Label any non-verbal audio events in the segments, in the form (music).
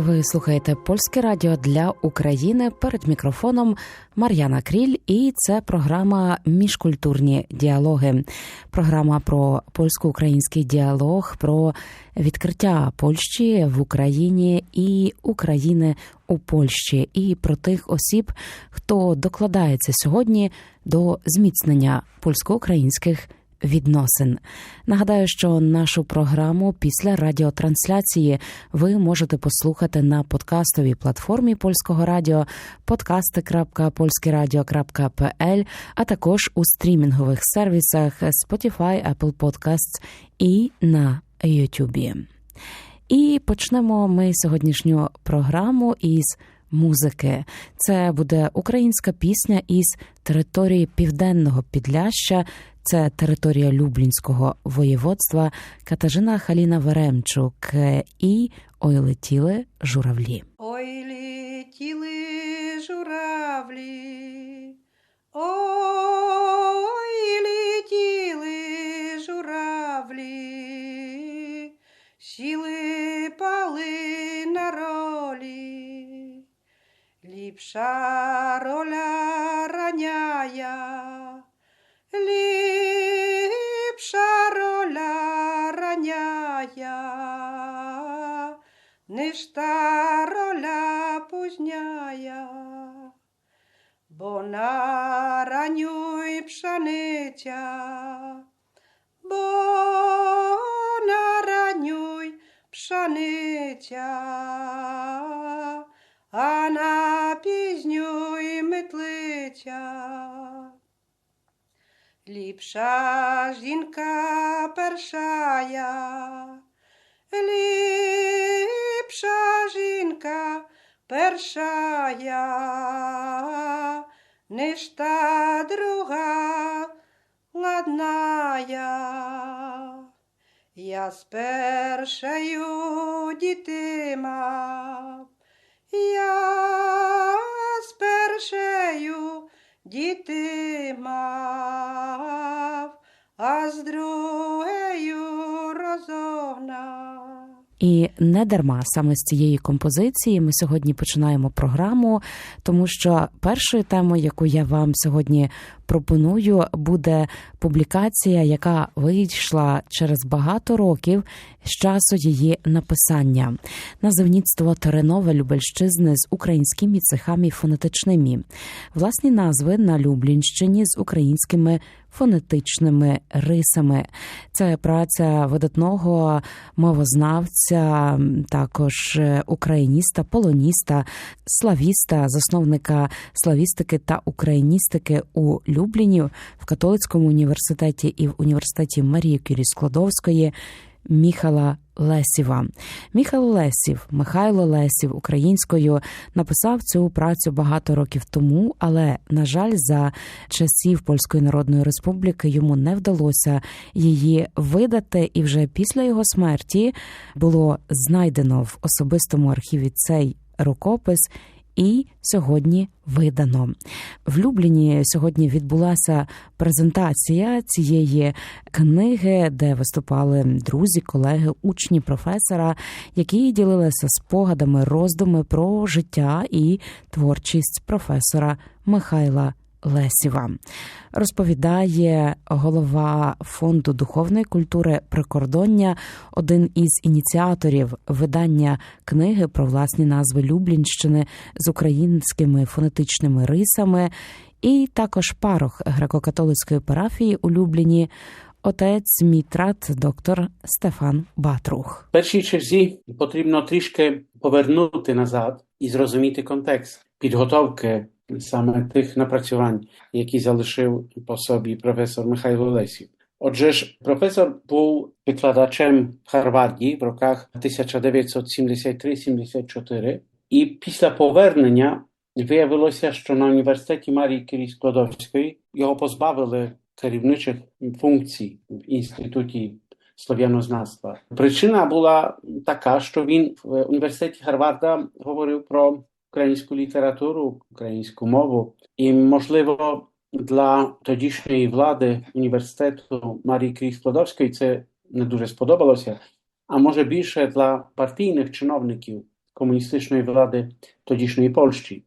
Ви слухаєте польське радіо для України. Перед мікрофоном Мар'яна Кріль, і це програма Міжкультурні діалоги. Програма про польсько-український діалог, про відкриття Польщі в Україні і України у Польщі, і про тих осіб, хто докладається сьогодні до зміцнення польсько-українських відносин. Нагадаю, що нашу програму після радіотрансляції ви можете послухати на подкастовій платформі польського радіо podcasty.polskieradio.pl, а також у стрімінгових сервісах Spotify, Apple Podcasts і на YouTube. І почнемо ми сьогоднішню програму із музики. Це буде українська пісня із території південного Підляща. Це територія Люблінського воєводства Катажина Халіна Веремчук і Ой летіли журавлі. Ой летіли журавлі, ой летіли журавлі, сіли ліпша роля раняя, ліпша роля раняя, ниж та роля пузняя, бо на ранюй пшениця, бо на ранюй пшениця, метлиця. Ліпша жінка першая, ліпша жінка першая, ниж та друга ладная. Я з першою діти мав, я з першою діти мав, а з другою розогнав. І не дарма саме з цієї композиції ми сьогодні починаємо програму, тому що першою темою, яку я вам сьогодні пропоную, буде публікація, яка вийшла через багато років з часу її написання. Називництво Теренове Любельщизни з українськими цехами фонетичними. Власні назви на Люблінщині з українськими фонетичними рисами. Це праця видатного мовознавця, також україніста, полоніста, славіста, засновника славістики та україністики у Любліні в католицькому університеті і в університеті Марії Кюрі Складовської. Міхала Лесіва. Міхал Лесів, Михайло Лесів українською написав цю працю багато років тому, але, на жаль, за часів Польської Народної Республіки йому не вдалося її видати, і вже після його смерті було знайдено в особистому архіві цей рукопис. І сьогодні видано в Любліні. Сьогодні відбулася презентація цієї книги, де виступали друзі, колеги, учні професора, які ділилися спогадами, роздуми про життя і творчість професора Михайла. Лесіва розповідає голова фонду духовної культури прикордоння, один із ініціаторів видання книги про власні назви Люблінщини з українськими фонетичними рисами, і також парох греко-католицької парафії у Любліні. Отець Мітрат, доктор Стефан Батрух. В першій черзі потрібно трішки повернути назад і зрозуміти контекст підготовки саме тих напрацювань, які залишив по собі професор Михайло Лесів. Отже ж, професор був викладачем в Харварді в роках 1973-74 і після повернення виявилося, що на університеті Марії Кирі Складовської його позбавили керівничих функцій в інституті слов'янознавства. Причина була така, що він в університеті Гарварда говорив про українську літературу, українську мову, і можливо для тодішньої влади університету Марії Крій Складовської це не дуже сподобалося. А може більше для партійних чиновників комуністичної влади тодішньої Польщі.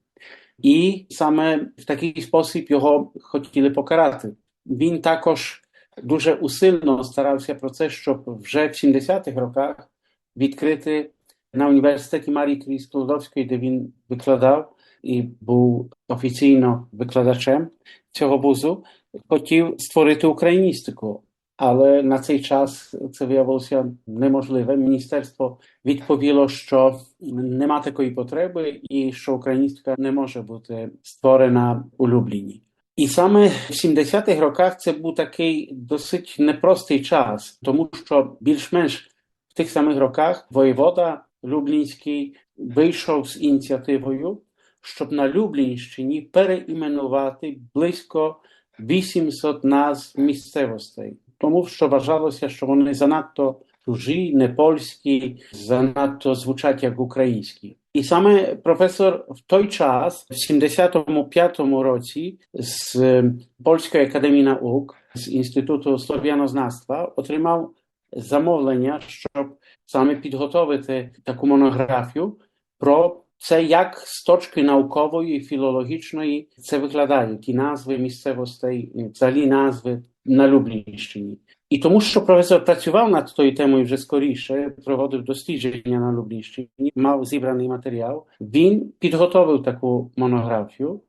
І саме в такий спосіб його хотіли покарати. Він також дуже усильно старався про це, щоб вже в 70-х роках відкрити на університеті Марії Крій Складовської, де він викладав і був офіційно викладачем цього вузу, хотів створити україністику. Але на цей час це виявилося неможливе. Міністерство відповіло, що нема такої потреби, і що українська не може бути створена у Любліні. І саме в 70-х роках це був такий досить непростий час, тому що більш-менш в тих самих роках воєвода Люблінський вийшов з ініціативою, щоб на Люблінщині переіменувати близько 800 назв місцевостей, тому що вважалося, що вони занадто чужі, непольські, занадто звучать як українські. І саме професор в той час, в 75-му році, з Польської академії наук, з Інституту слов'янознавства, отримав замовлення, щоб саме підготовити таку монографію про це, як з точки наукової і філологічної це виглядає, ті назви місцевостей, взагалі назви на Люблінщині. І тому, що професор працював над тою темою вже скоріше, проводив дослідження на Люблінщині, мав зібраний матеріал, він підготовив таку монографію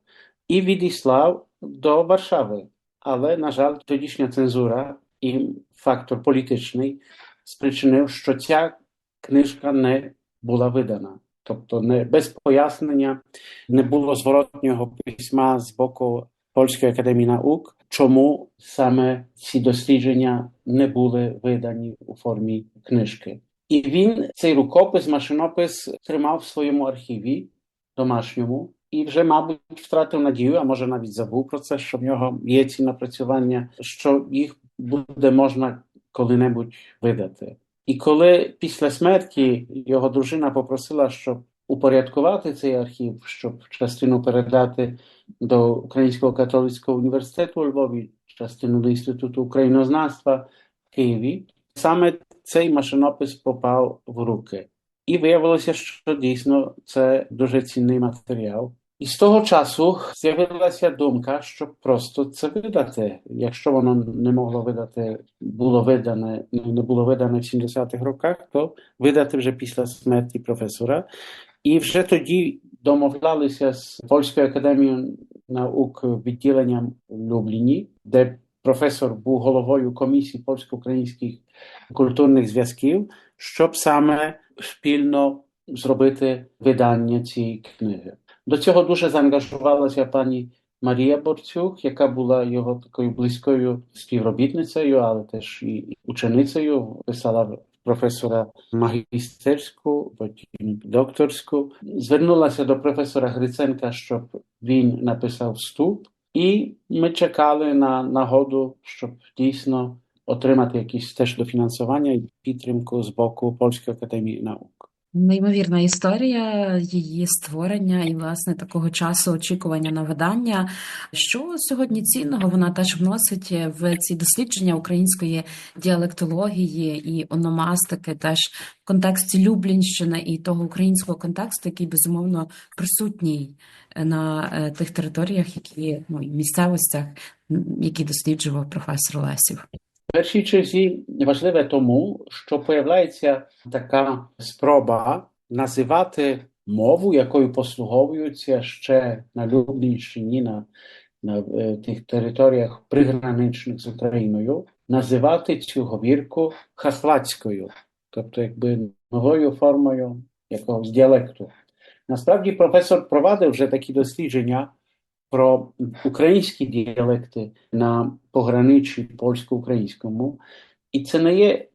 і відіслав до Варшави. Але, на жаль, тодішня цензура і фактор політичний спричинив, що ця книжка не була видана. Тобто не без пояснення не було зворотнього письма з боку Польської академії наук, чому саме ці дослідження не були видані у формі книжки. І він цей рукопис, машинопис тримав в своєму архіві домашньому і вже, мабуть, втратив надію, а може навіть забув про це, що в нього є ці напрацювання, що їх буде можна коли-небудь видати. І коли після смерті його дружина попросила, щоб упорядкувати цей архів, щоб частину передати до Українського католицького університету у Львові, частину до Інституту українознавства в Києві, саме цей машинопис попав в руки. І виявилося, що дійсно це дуже цінний матеріал. І з того часу з'явилася думка, щоб просто це видати. Якщо воно не могло видати, було видане, не було видане в 70-х роках, то видати вже після смерті професора. І вже тоді домовлялися з Польською академією наук відділенням в Любліні, де професор був головою комісії польсько-українських культурних зв'язків, щоб саме спільно зробити видання цієї книги. До цього дуже заангажувалася пані Марія Борцюк, яка була його такою близькою співробітницею, але теж і ученицею. Писала професора магістерську, потім докторську. Звернулася до професора Гриценка, щоб він написав вступ, і ми чекали на нагоду, щоб дійсно отримати якісь теж дофінансування і підтримку з боку Польської академії наук. Неймовірна історія її створення і, власне, такого часу очікування на видання. Що сьогодні цінного вона теж вносить в ці дослідження української діалектології і ономастики, теж в контексті Люблінщини і того українського контексту, який безумовно присутній на тих територіях, які ну місцевостях, які досліджував професор Лесів. В першій черзі важливе тому, що появляється така спроба називати мову, якою послуговуються ще на Люблінщині, на, на тих територіях приграничних з Україною, називати цю говірку хахлацькою, тобто якби новою формою якогось діалекту. Насправді професор провадив вже такі дослідження про українські діалекти на пограничі польсько-українському, і це не є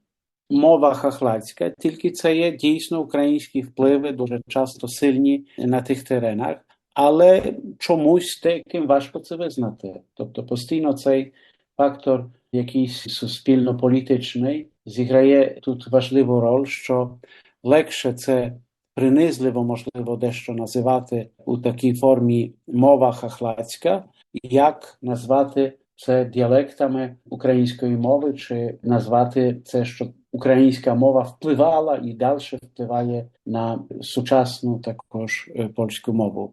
мова хахлацька, тільки це є дійсно українські впливи, дуже часто сильні на тих теренах, але чомусь деяким важко це визнати. Тобто постійно цей фактор якийсь суспільно-політичний зіграє тут важливу роль, що легше це принизливо, можливо, дещо називати у такій формі мова хахлацька, як назвати це діалектами української мови, чи назвати це, що українська мова впливала і далі впливає на сучасну також е, польську мову.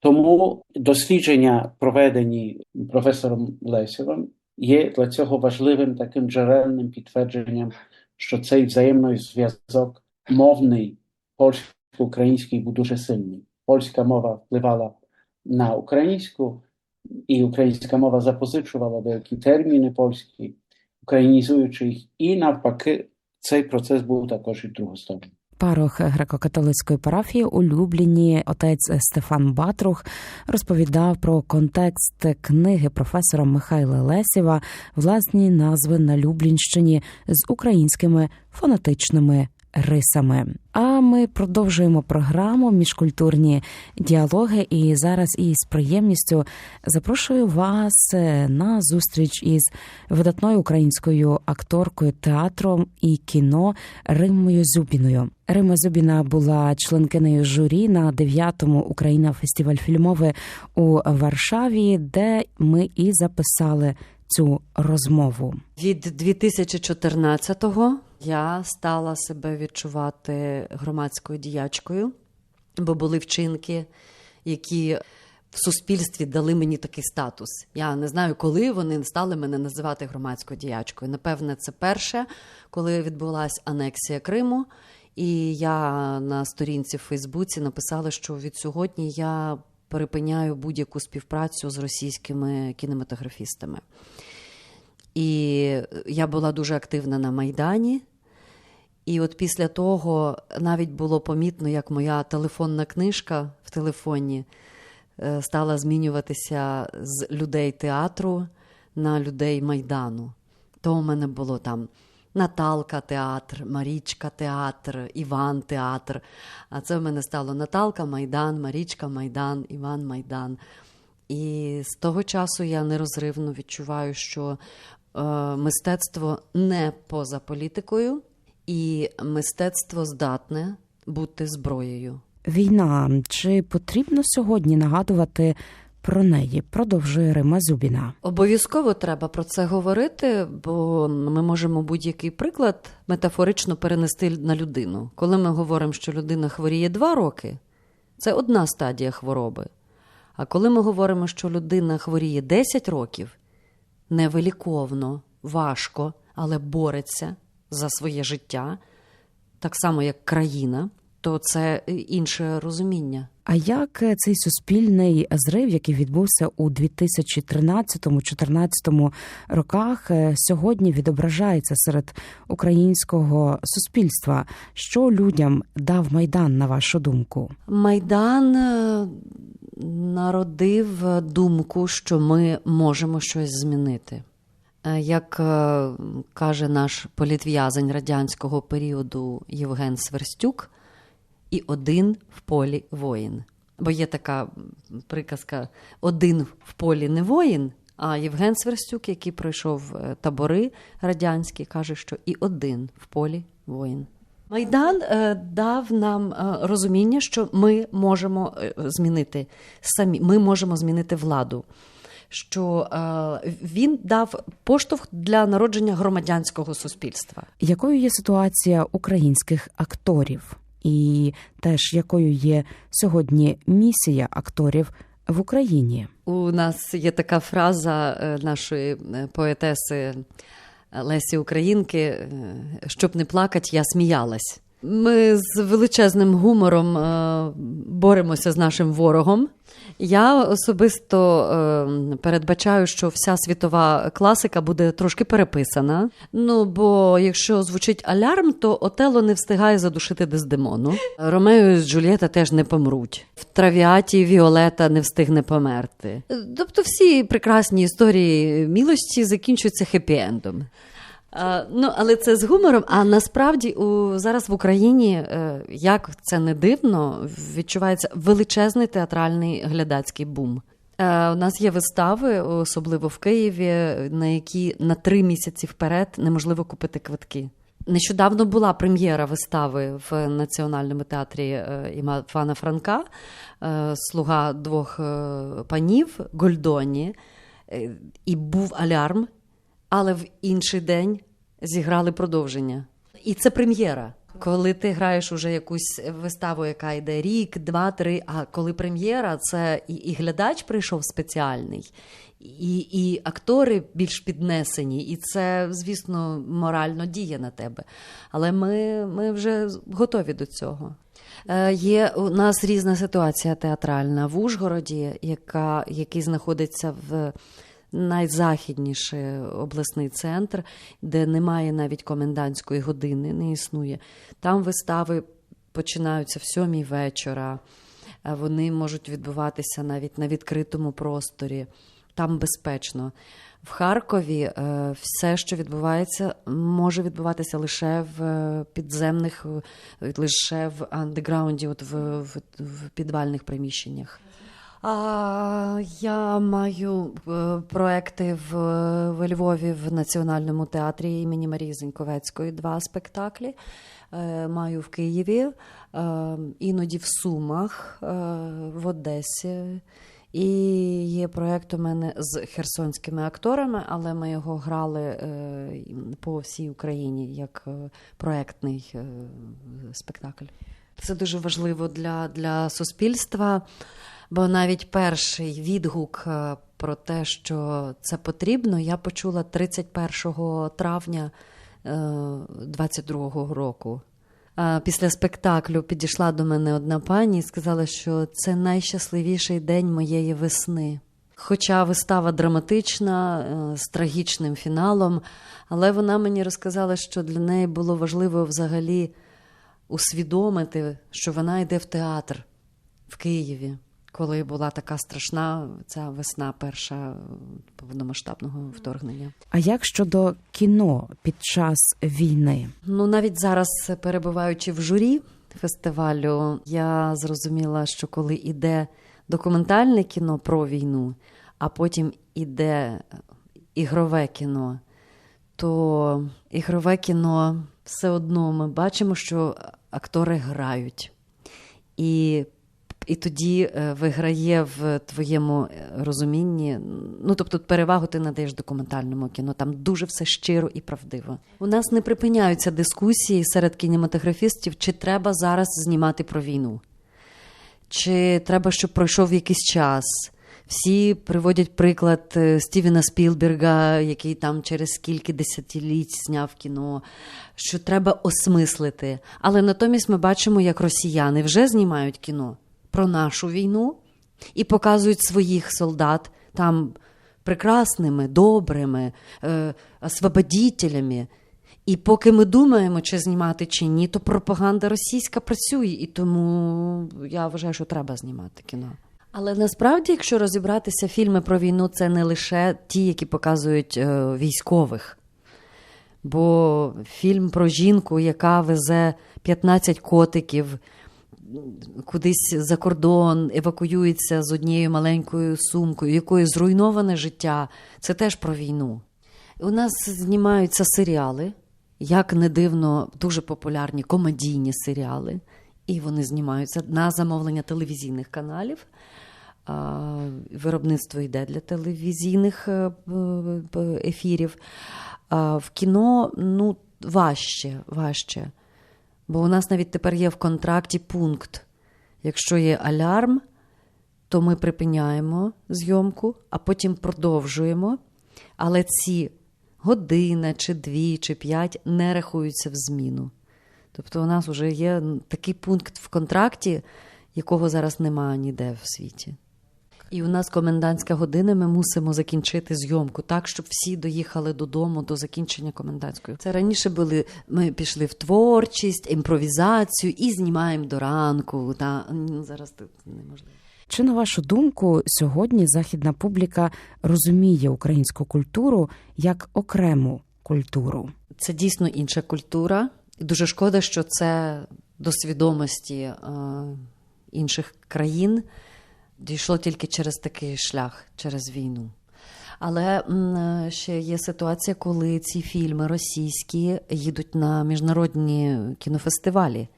Тому дослідження, проведені професором Лесєвим, є для цього важливим таким джерельним підтвердженням, що цей взаємний зв'язок мовний польсько-український був дуже сильний. Польська мова впливала на українську, і українська мова запозичувала деякі терміни польські, українізуючи їх, і навпаки, цей процес був також і другосторонній. Парох греко-католицької парафії у Любліні отець Стефан Батрух розповідав про контекст книги професора Михайла Лесєва власні назви на Люблінщині з українськими фонетичними рисами. А ми продовжуємо програму міжкультурні діалоги. І зараз із приємністю запрошую вас на зустріч із видатною українською акторкою театру і кіно Риммою Зубіною. Рима Зубіна була членкинею журі на 9-му Україна фестиваль фільмовий у Варшаві, де ми і записали цю розмову. Від 2014-го я стала себе відчувати громадською діячкою, бо були вчинки, які в суспільстві дали мені такий статус. Я не знаю, коли вони стали мене називати громадською діячкою. Напевне, це перше, коли відбулася анексія Криму. І я на сторінці в Фейсбуці написала, що від сьогодні я перепиняю будь-яку співпрацю з російськими кінематографістами. І я була дуже активна на Майдані. І от після того навіть було помітно, як моя телефонна книжка в телефоні е, стала змінюватися з людей театру на людей Майдану. То у мене було там Наталка театр, Марічка театр, Іван театр. А це в мене стало Наталка Майдан, Марічка Майдан, Іван Майдан. І з того часу я нерозривно відчуваю, що е, мистецтво не поза політикою, і мистецтво здатне бути зброєю. Війна чи потрібно сьогодні нагадувати про неї? Продовжує Рима Зубіна. Обов'язково треба про це говорити, бо ми можемо будь-який приклад метафорично перенести на людину. Коли ми говоримо, що людина хворіє два роки, це одна стадія хвороби. А коли ми говоримо, що людина хворіє 10 років, невиліковно, важко, але бореться за своє життя, так само як країна, то це інше розуміння. А як цей суспільний зрив, який відбувся у 2013-2014 роках, е, сьогодні відображається серед українського суспільства? Що людям дав майдан, на вашу думку? Майдан е, народив думку, що ми можемо щось змінити. Е, Як е, каже наш політв'язень радянського періоду Євген Сверстюк, і один в полі воїн. Бо є така приказка: один в полі не воїн. А Євген Сверстюк, який пройшов е, табори радянські, каже, що і один в полі воїн. Майдан дав нам розуміння, що ми можемо змінити самі, ми можемо змінити владу. Що е, він дав поштовх для народження громадянського суспільства. Якою є ситуація українських акторів, і теж якою є сьогодні місія акторів в Україні? У нас є така фраза е, нашої е, поетеси Лесі Українки: щоб не плакати, я сміялась. Ми з величезним гумором боремося з нашим ворогом. Я особисто е, передбачаю, що вся світова класика буде трошки переписана. Ну бо якщо звучить алярм, то Отело не встигає задушити Дездемону. Ромео з Джульєта теж не помруть. В травіаті Віолета не встигне померти. Тобто, всі прекрасні історії мілості закінчуються хеппі-ендом. Ну, але це з гумором. А насправді у зараз в Україні, е, як це не дивно, відчувається величезний театральний глядацький бум. Е, У нас є вистави, особливо в Києві, на які на три місяці вперед неможливо купити квитки. Нещодавно була прем'єра вистави в Національному театрі е, Івана Франка, слуга двох панів Гольдоні, і був алярм, але в інший день зіграли продовження. І це прем'єра. Коли ти граєш уже якусь виставу, яка йде рік, два, три. А коли прем'єра, це і, і глядач прийшов спеціальний, і, і актори більш піднесені, і це, звісно, морально діє на тебе. Але ми, ми вже готові до цього. Е, Є у нас різна ситуація театральна в Ужгороді, яка, який знаходиться в найзахідніший обласний центр, де немає навіть комендантської години, не існує. Там вистави починаються в сьомій вечора. Е, Вони можуть відбуватися навіть на відкритому просторі. Там безпечно. В Харкові е, все, що відбувається, може відбуватися лише в е, підземних, лише в андеграунді, от в, в, в підвальних приміщеннях. А, я маю е, проекти в, в Львові в Національному театрі імені Марії Зеньковецької два спектаклі. Е, Маю в Києві, е, іноді в Сумах, в Одесі. І є проєкт у мене з херсонськими акторами, але ми його грали по всій Україні як проєктний спектакль. Це дуже важливо для, для суспільства, бо навіть перший відгук е, про те, що це потрібно, я почула 31 травня 22-го року. Після спектаклю підійшла до мене одна пані і сказала, що це найщасливіший день моєї весни. Хоча вистава драматична, е, з трагічним фіналом, але вона мені розказала, що для неї було важливо взагалі усвідомити, що вона йде в театр в Києві, коли була така страшна ця весна перша е, повномасштабного вторгнення. А як щодо кіно під час війни? Ну, навіть зараз, перебуваючи в журі фестивалю, я зрозуміла, що коли іде документальне кіно про війну, а потім іде ігрове кіно, то ігрове кіно все одно ми бачимо, що актори грають. І і тоді е, виграє в твоєму е, розумінні. Ну тобто, перевагу ти надаєш документальному кіно. Там дуже все щиро і правдиво. У нас не припиняються дискусії серед кінематографістів, чи треба зараз знімати про війну, чи треба, щоб пройшов якийсь час. Всі приводять приклад е, Стівена Спілберга, який там через скільки десятиліть зняв кіно, що треба осмислити. Але натомість ми бачимо, як росіяни вже знімають кіно про нашу війну і показують своїх солдат там прекрасними, добрими, е, освободітелями. І поки ми думаємо, чи знімати чи ні, то пропаганда російська працює, і тому я вважаю, що треба знімати кіно. Але насправді, якщо розібратися, фільми про війну це не лише ті, які показують е, військових. Бо фільм про жінку, яка везе 15 котиків кудись за кордон, евакуюється з однією маленькою сумкою, якою зруйноване життя, це теж про війну. У нас знімаються серіали, як не дивно, дуже популярні комедійні серіали, і вони знімаються на замовлення телевізійних каналів. Виробництво йде для телевізійних е, ефірів. В кіно ну, важче, важче. Бо у нас навіть тепер є в контракті пункт. Якщо є алярм, то ми припиняємо зйомку, а потім продовжуємо. Але ці година, чи дві, чи п'ять не рахуються в зміну. Тобто, у нас вже є такий пункт в контракті, якого зараз немає ніде в світі. І у нас комендантська година, ми мусимо закінчити зйомку так, щоб всі доїхали додому до закінчення комендантської. Це раніше були. Ми пішли в творчість, імпровізацію і знімаємо до ранку. Та ну, зараз тут неможливо. Чи на вашу думку сьогодні західна публіка розуміє українську культуру як окрему культуру? Це дійсно інша культура, і дуже шкода, що це до свідомості е, інших країн дійшло тільки через такий шлях, через війну. Але ще є ситуація, коли ці фільми російські їдуть на міжнародні кінофестивалі.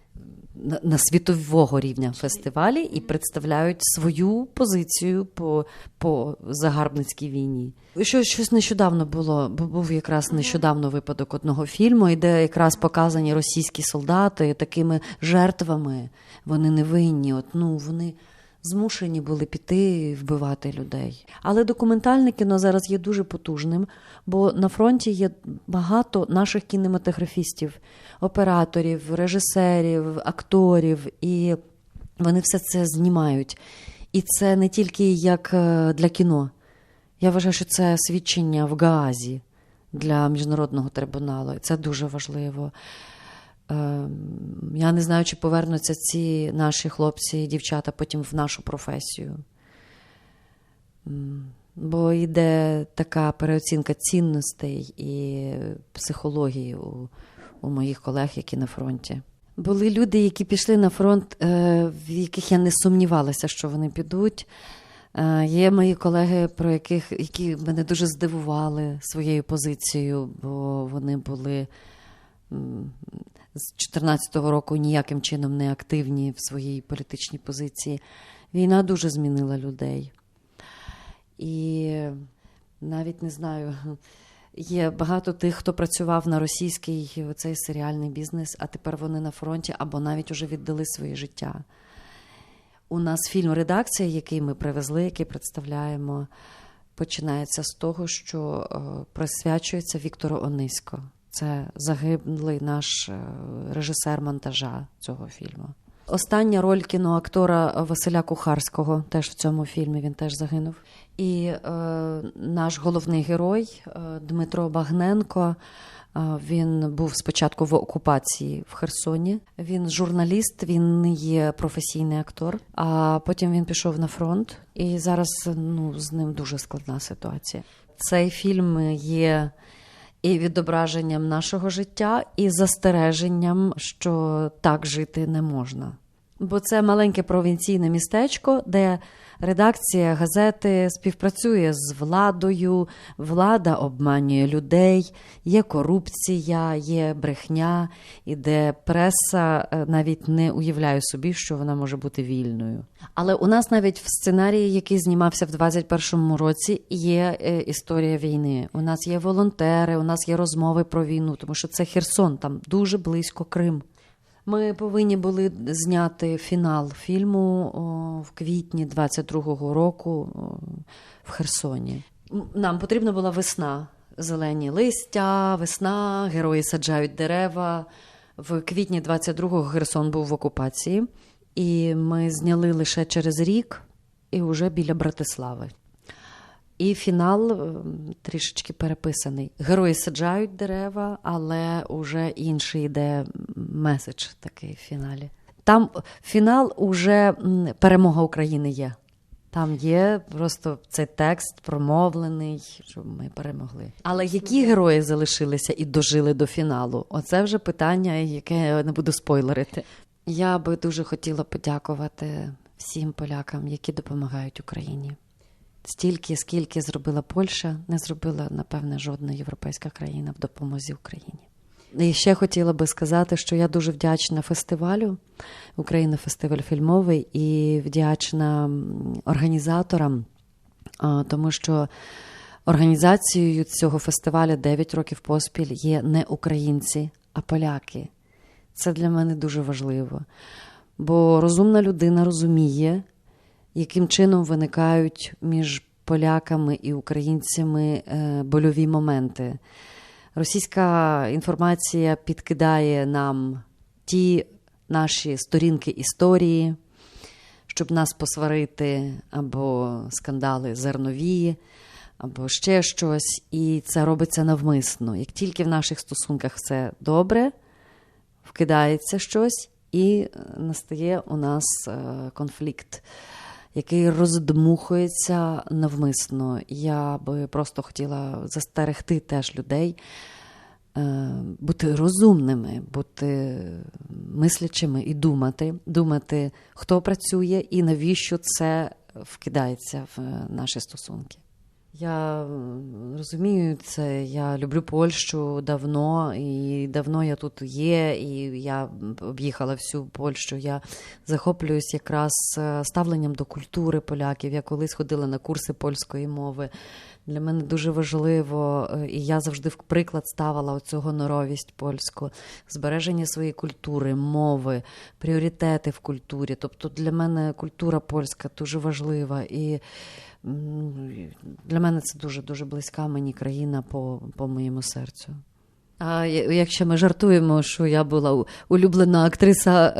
на, світового рівня фестивалі і представляють свою позицію по, по загарбницькій війні. Що, щось нещодавно було, бо був якраз нещодавно випадок одного фільму, і де якраз показані російські солдати такими жертвами. Вони не винні. От, ну, вони змушені були піти вбивати людей. Але документальне кіно зараз є дуже потужним, бо на фронті є багато наших кінематографістів, операторів, режисерів, акторів, і вони все це знімають. І це не тільки як е, для кіно. Я вважаю, що це свідчення в Гаазі для міжнародного трибуналу. І це дуже важливо. Е, Я не знаю, чи повернуться ці наші хлопці і дівчата потім в нашу професію. Бо йде така переоцінка цінностей і психології у, у моїх колег, які на фронті. Були люди, які пішли на фронт, е, в яких я не сумнівалася, що вони підуть. Е, Є мої колеги, про яких які мене дуже здивували своєю позицією, бо вони були з 2014 року ніяким чином не активні в своїй політичній позиції. Війна дуже змінила людей. І навіть не знаю, є багато тих, хто працював на російський оцей серіальний бізнес, а тепер вони на фронті або навіть уже віддали своє життя. У нас фільм Редакція, який ми привезли, який представляємо, починається з того, що е, присвячується Віктору Онисько. Це загиблий наш е, режисер монтажа цього фільму. Остання роль кіноактора Василя Кухарського теж в цьому фільмі він теж загинув. І е, наш головний герой е, Дмитро Багненко. е, Він був спочатку в окупації в Херсоні. Він журналіст, він не є професійний актор. А потім він пішов на фронт, і зараз ну, з ним дуже складна ситуація. Цей фільм є і відображенням нашого життя, і застереженням, що так жити не можна. Бо це маленьке провінційне містечко, де редакція газети співпрацює з владою, влада обманює людей, є корупція, є брехня, і де преса е, навіть не уявляє собі, що вона може бути вільною. Але у нас навіть в сценарії, який знімався в 21-му році, є е, історія війни. У нас є волонтери, у нас є розмови про війну, тому що це Херсон, там дуже близько Крим. Ми повинні були зняти фінал фільму в квітні 22-го року в Херсоні. Нам потрібна була весна, зелені листя, весна, герої саджають дерева. В квітні 22-го Херсон був в окупації, і ми зняли лише через рік і вже біля Братислави. І фінал е, трішечки переписаний. Герої саджають дерева, але уже інший йде меседж такий в фіналі. Там фінал уже перемога України є. Там є просто цей текст промовлений, що ми перемогли. Але які герої залишилися і дожили до фіналу? Оце вже питання, яке я не буду спойлерити. Я би дуже хотіла подякувати всім полякам, які допомагають Україні. Стільки, скільки зробила Польща, не зробила, напевне, жодна європейська країна в допомозі Україні. І ще хотіла би сказати, що я дуже вдячна фестивалю, Україна фестиваль фільмовий, і вдячна організаторам, тому що організацією цього фестивалю 9 років поспіль є не українці, а поляки. Це для мене дуже важливо. Бо розумна людина розуміє, яким чином виникають між поляками і українцями е, больові моменти. Російська інформація підкидає нам ті наші сторінки історії, щоб нас посварити, або скандали зернові, або ще щось. І це робиться навмисно. Як тільки в наших стосунках все добре, вкидається щось, і е, настає у нас е, конфлікт який роздмухується навмисно. Я би просто хотіла застерегти теж людей, е, бути розумними, бути мислячими і думати, думати, хто працює і навіщо це вкидається в наші стосунки. Я розумію це. Я люблю Польщу давно, і давно я тут є, і я об'їхала всю Польщу. Я захоплююсь якраз е, ставленням до культури поляків. Я колись ходила на курси польської мови. Для мене дуже важливо, е, і я завжди в приклад ставила оцю норовість польську, збереження своєї культури, мови, пріоритети в культурі. Тобто для мене культура польська дуже важлива. І для мене це дуже дуже близька мені країна по, по моєму серцю. А якщо ми жартуємо, що я була улюблена актриса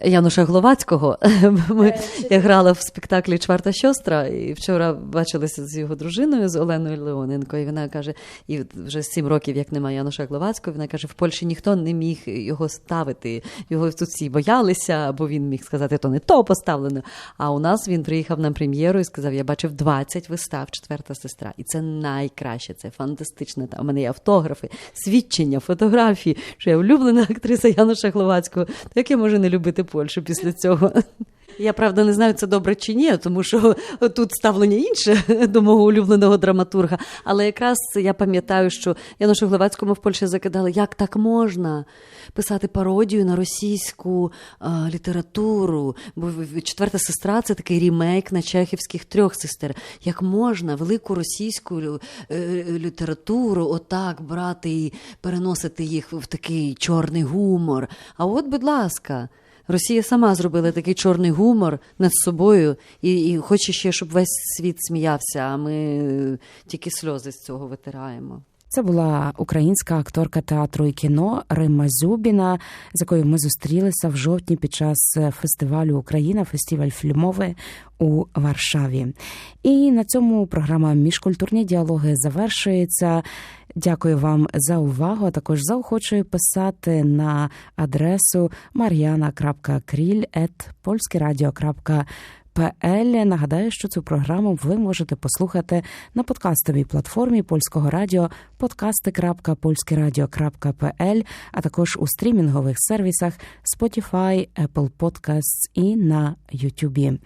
е, Януша Гловацького, (laughs) ми, я грала в спектаклі Чварта сестра, і вчора бачилися з його дружиною, з Оленою Леоненко, і вона каже, і вже сім років, як немає Януша Гловацького, вона каже, в Польщі ніхто не міг його ставити. Його тут всі боялися, бо він міг сказати, то не то поставлено. А у нас він приїхав на прем'єру і сказав: Я бачив 20 вистав, четверта сестра. І це найкраще, це фантастично. Там у мене є автографи, свідчення, фотографії, що я улюблена актриса Яна Шахловацького. Так я можу не любити Польщу після цього? Я правда не знаю, це добре чи ні, тому що (laughs) тут ставлення інше (laughs) до мого улюбленого драматурга. Але якраз я пам'ятаю, що Янушу Гловацькому в Польщі закидали, як так можна писати пародію на російську а, літературу. Бо четверта сестра це такий рімейк на чехівських трьох сестер. Як можна велику російську е, літературу отак брати і переносити їх в такий чорний гумор? А от, будь ласка. Росія сама зробила такий чорний гумор над собою і, і хоче ще, щоб весь світ сміявся, а ми тільки сльози з цього витираємо. Це була українська акторка театру і кіно Римма Зюбіна, з якою ми зустрілися в жовтні під час фестивалю Україна, фестиваль фільмовий у Варшаві. І на цьому програма Міжкультурні діалоги завершується. Дякую вам за увагу. а Також заохочую писати на адресу mariana.krill.polskiradio.pl. Нагадаю, що цю програму ви можете послухати на подкастовій платформі польського радіо podcasty.polskieradio.pl, а також у стрімінгових сервісах Spotify, Apple Podcasts і на YouTube.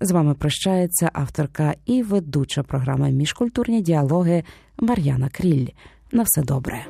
З вами прощається авторка і ведуча програми Міжкультурні діалоги Мар'яна Кріль. На все добре.